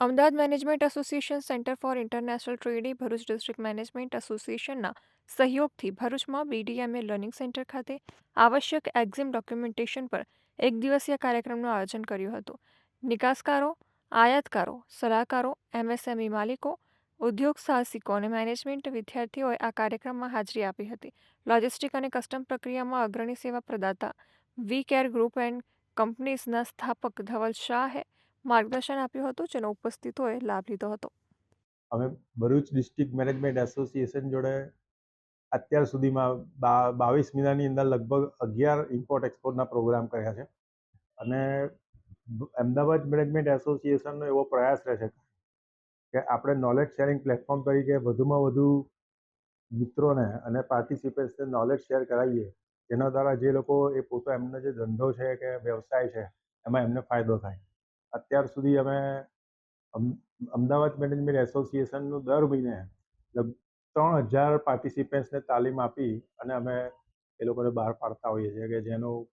Ahmedabad management association center for international trade Bharuch district management એસોસિએશનના સહયોગથી ભરૂચમાં બીડીએમએ learning centre ખાતે આવશ્યક એક્ઝિમ ડોક્યુમેન્ટેશન પર એક દિવસીય કાર્યક્રમનું આયોજન કર્યું હતું. નિકાસકારો, આયાતકારો, સલાહકારો, એમએસએમઈ માલિકો, ઉદ્યોગ સાહસિકો અને મેનેજમેન્ટ વિદ્યાર્થીઓએ આ કાર્યક્રમમાં હાજરી આપી હતી. લોજિસ્ટિક અને કસ્ટમ પ્રક્રિયામાં અગ્રણી સેવા પ્રદાતા વી કેર ગ્રુપ એન્ડ કંપનીઝના સ્થાપક ધવલ શાહે માર્ગદર્શન આપ્યું હતું, જેનો ઉપસ્થિતોએ લાભ લીધો હતો. અમે ભરૂચ ડિસ્ટ્રિક્ટ મેનેજમેન્ટ એસોસિએશન જોડે અત્યાર સુધીમાં બાવીસ મહિનાની અંદર લગભગ અગિયાર ઇમ્પોર્ટ એક્સપોર્ટના પ્રોગ્રામ કર્યા છે. અને અમદાવાદ મેનેજમેન્ટ એસોસિએશનનો એવો પ્રયાસ રહેશે કે આપણે નોલેજ શેરિંગ પ્લેટફોર્મ તરીકે વધુમાં વધુ મિત્રોને અને પાર્ટિસિપેટ્સને નોલેજ શેર કરાવીએ, જેના દ્વારા જે લોકો એ પોતા એમનો જે ધંધો છે કે વ્યવસાય છે, એમાં એમને ફાયદો થાય. અત્યાર સુધી અમે અમદાવાદ મેનેજમેન્ટ એસોસિએશનનું દર મહિને ત્રણ હજાર પાર્ટિસિપન્ટ્સને તાલીમ આપી અને અમે એ લોકોને બહાર પાડતા હોઈએ છીએ કે જેનું